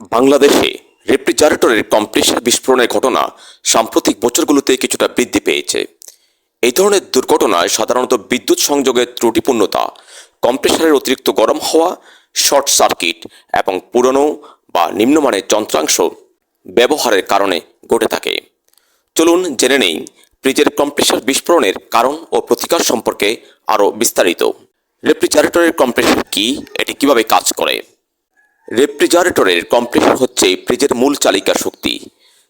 বাংলাদেশে রেফ্রিজারেটরের কম্প্রেসার বিস্ফোরণের ঘটনা সাম্প্রতিক বছরগুলোতে কিছুটা বৃদ্ধি পেয়েছে। এই ধরনের দুর্ঘটনায় সাধারণত বিদ্যুৎ সংযোগের ত্রুটিপূর্ণতা, কম্প্রেসারের অতিরিক্ত গরম হওয়া, শর্ট সার্কিট এবং পুরনো বা নিম্নমানের যন্ত্রাংশ ব্যবহারের কারণে ঘটে থাকে। চলুন জেনে নেই ফ্রিজের কম্প্রেসার বিস্ফোরণের কারণ ও প্রতিকার সম্পর্কে আরও বিস্তারিত। রেফ্রিজারেটরের কম্প্রেসার কি? এটি কীভাবে কাজ করে? রেফ্রিজারেটরের কম্প্রেসার হচ্ছে ফ্রিজের মূল চালিকা শক্তি,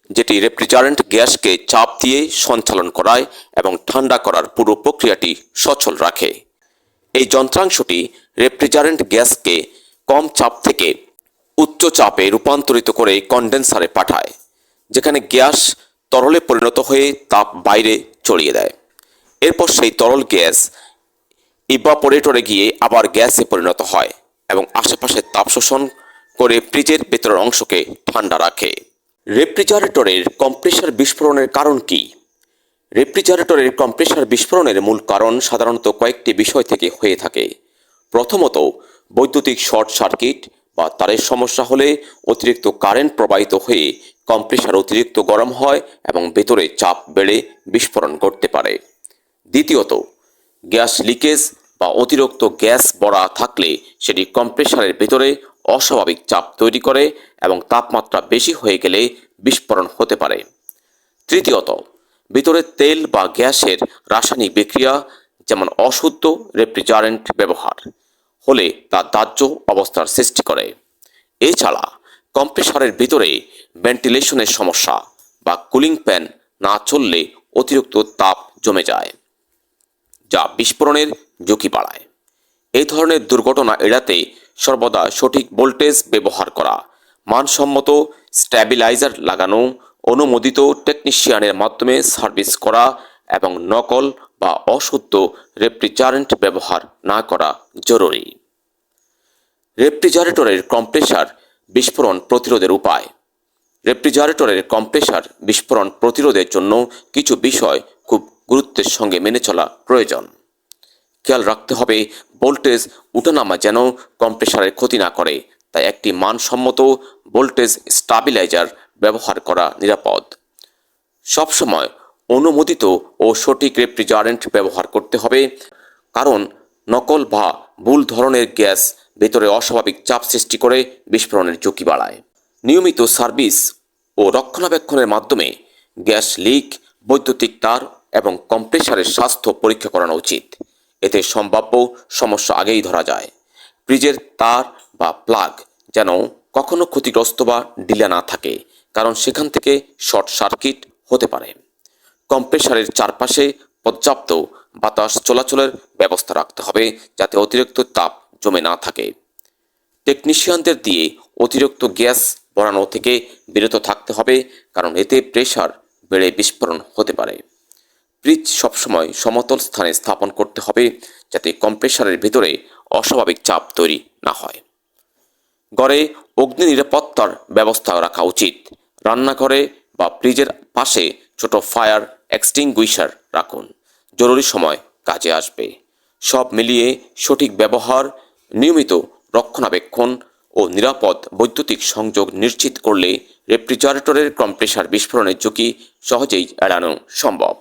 যেটি রেফ্রিজারেন্ট গ্যাসকে চাপ দিয়ে সঞ্চালন করায় এবং ঠান্ডা করার পুরো প্রক্রিয়াটি সচল রাখে। এই যন্ত্রাংশটি রেফ্রিজারেন্ট গ্যাসকে কম চাপ থেকে উচ্চ চাপে রূপান্তরিত করে কন্ডেন্সারে পাঠায়, যেখানে গ্যাস তরলে পরিণত হয়ে তাপ বাইরে ছড়িয়ে দেয়। এরপর সেই তরল গ্যাস ইভাপোরেটরে গিয়ে আবার গ্যাসে পরিণত হয় এবং আশেপাশের তাপ শোষণ করে ফ্রিজের ভেতরের অংশকে ঠান্ডা রাখে। রেফ্রিজারেটরের কম্প্রেসার বিস্ফোরণের কারণ কি? রেফ্রিজারেটরের কম্প্রেসার বিস্ফোরণের মূল কারণ সাধারণত কয়েকটি বিষয় থেকে হয়ে থাকে। প্রথমত, বৈদ্যুতিক শর্ট সার্কিট বা তারের সমস্যা হলে অতিরিক্ত কারেন্ট প্রবাহিত হয়ে কম্প্রেসার অতিরিক্ত গরম হয় এবং ভেতরে চাপ বেড়ে বিস্ফোরণ ঘটতে পারে। দ্বিতীয়ত, গ্যাস লিকেজ বা অতিরিক্ত গ্যাস বড়া থাকলে সেটি কম্প্রেসারের ভেতরে অস্বাভাবিক চাপ তৈরি করে এবং তাপমাত্রা বেশি হয়ে গেলে বিস্ফোরণ হতে পারে। তৃতীয়ত, ভিতরে তেল বা গ্যাসের রাসায়নিক বিক্রিয়া, যেমন অশুদ্ধ রেফ্রিজারেন্ট ব্যবহার, হলে তা দাহ্য অবস্থার সৃষ্টি করে। এছাড়া, কম্প্রেসারের ভিতরে ভেন্টিলেশনের সমস্যা বা কুলিং প্যান না চললে অতিরিক্ত তাপ জমে যায়, যা বিস্ফোরণের ঝুঁকি বাড়ায় এই ধরনের দুর্ঘটনা এড়াতে সর্বদা সঠিক ভোল্টেজ ব্যবহার করা, মানসম্মত স্ট্যাবিলাইজার লাগানো, অনুমোদিত টেকনিশিয়ানের মাধ্যমে সার্ভিস করা এবং নকল বা অশুদ্ধ রেফ্রিজারেন্ট ব্যবহার না করা জরুরি। রেফ্রিজারেটরের কম্প্রেসার বিস্ফোরণ প্রতিরোধের উপায়। রেফ্রিজারেটরের কম্প্রেসার বিস্ফোরণ প্রতিরোধের জন্য কিছু বিষয় খুব গুরুত্বের সঙ্গে মেনে চলা প্রয়োজন। খেয়াল রাখতে হবে, ভোল্টেজ উঠানামা যেন কম্প্রেসারের ক্ষতি না করে। তাই একটি মানসম্মত ভোল্টেজ স্টাবিলাইজার ব্যবহার করা নিরাপদ। সবসময় অনুমোদিত ও সঠিক রেফ্রিজারেন্ট ব্যবহার করতে হবে, কারণ নকল বা ভুল ধরনের গ্যাস ভেতরে অস্বাভাবিক চাপ সৃষ্টি করে বিস্ফোরণের ঝুঁকি বাড়ায়। নিয়মিত সার্ভিস ও রক্ষণাবেক্ষণের মাধ্যমে গ্যাস লিক, বৈদ্যুতিক তার এবং কম্প্রেসারের স্বাস্থ্য পরীক্ষা করানো উচিত। এতে সম্ভাব্য সমস্যা আগেই ধরা যায়। ফ্রিজের তার বা প্লাগ যেন কখনো ক্ষতিগ্রস্ত বা ঢিলা না থাকে, কারণ সেখান থেকে শর্ট সার্কিট হতে পারে। কম্প্রেসারের চারপাশে পর্যাপ্ত বাতাস চলাচলের ব্যবস্থা রাখতে হবে যাতে অতিরিক্ত তাপ জমে না থাকে। টেকনিশিয়ানদের দিয়ে অতিরিক্ত গ্যাস বড়ানো থেকে বিরত থাকতে হবে, কারণ এতে প্রেশার বেড়ে বিস্ফোরণ হতে পারে। ফ্রিজ সবসময় সমতল স্থানে স্থাপন করতে হবে যাতে কম্প্রেসারের ভেতরে অস্বাভাবিক চাপ তৈরি না হয়। ঘরে অগ্নি নিরাপত্তার ব্যবস্থা রাখা উচিত। রান্নাঘরে বা ফ্রিজের পাশে ছোট ফায়ার এক্সটিংগুইশার রাখুন। জরুরি সময় কাজে আসবে। সব মিলিয়ে সঠিক ব্যবহার, নিয়মিত রক্ষণাবেক্ষণ ও নিরাপদ বৈদ্যুতিক সংযোগ নিশ্চিত করলে রেফ্রিজারেটরের কম্প্রেসার বিস্ফোরণের ঝুঁকি সহজেই এড়ানো সম্ভব।